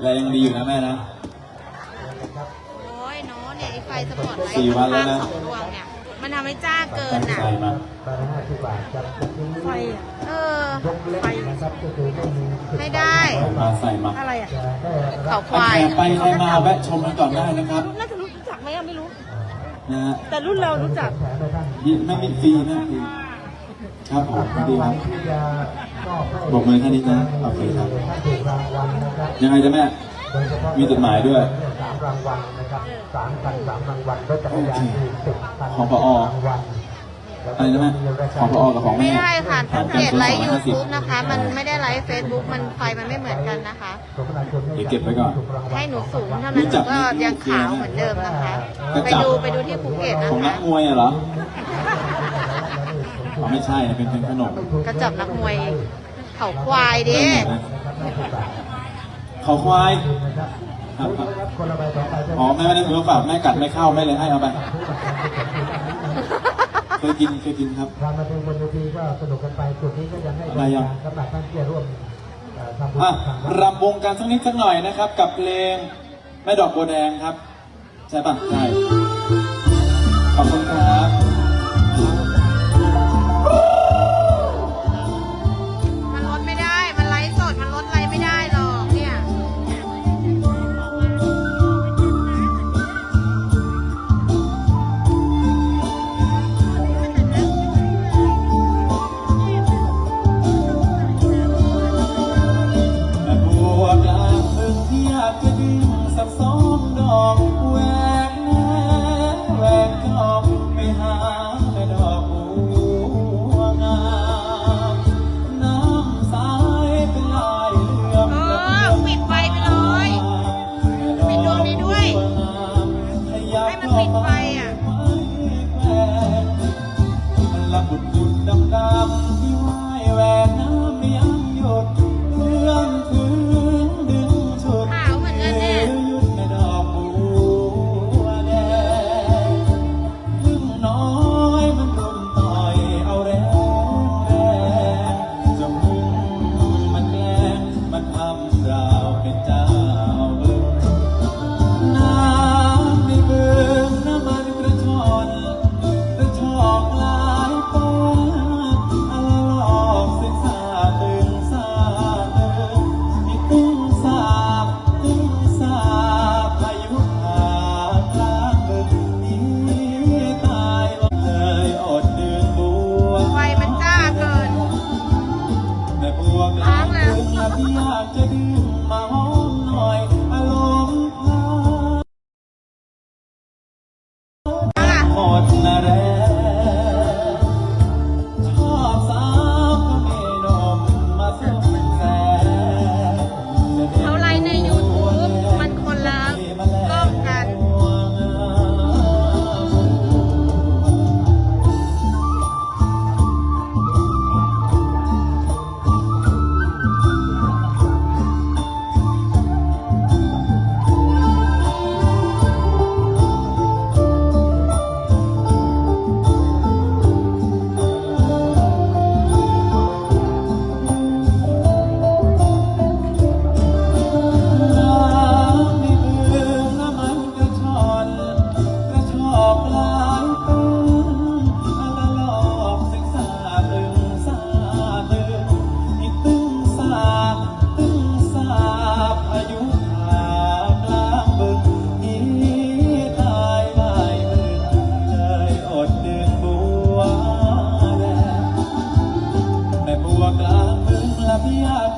แรงยังดีอยู่นะแม่นะ โอ้ยโน้เนี่ยไอ้ไฟสปอตไลท์สี่วันแล้วนะ ข้างๆสองดวงเนี่ย มันทำให้จ้าเกินตั้งอะใจมาไฟอะเออ ไฟไม่ได้ มาใส่มาอะไรอะเขาควายแอบไปใครมาแวะชมกันก่อนได้นะครับ น่าจะรู้จักไหมอะไม่รู้ นะฮะแต่รุ่นเรารู้จักยินไม่มีฟรีนะฟรี ครับผมดีครับบอกมือแค่นี้นะโอเคครับ ยังไงจ๊ะแม่ มีจดหมายด้วยสามรางวัลนะครับสามพันสามรางวัลรถจักรยานยนต์สิบคันของผอรางวัลอะไรนะแม่ของพอกับของไม่แม่ได้ค่ะหาถ้ารกัเพนจคนไลละฟ์สองยูห้าสิบทูบนะคะ มันไม่ได้ไลฟ์เฟซบุ๊กมันไฟมันไม่เหมือนกันนะคะเดี๋ยวเก็บไว้ก่อนให้หนูสูงเท่านั้นหนูก็ยังขาวเหมือนเดิมนะคะ ไปดูไปดูที่ภูเก็ตนะของนัคะกมวยอะเหรออ๋อ ไม่ใช่นะเป็นเป็นขนมกระจับนักมวยเขาควายดิเขาควายครับครับคนละใบสองใบอ๋อแม่ไม่ได้ถือมาฝากแม่กัดไม่เข้าแม่เลยให้เอาไปเคยกินเคยกินครับการมาดูบนเวทีก็สนุกกันไปจุดนี้ก็ยังให้บอะไรริยักางรสำหรับท่านที่จะร่วมเอ่อทำบุญอะทำวัดรำวงกันสักนิดสักหน่อยนะครับ กับเพลงแม่ดอกบัวแดงครับ ใช่ปะใช่ ล งแม่บัวก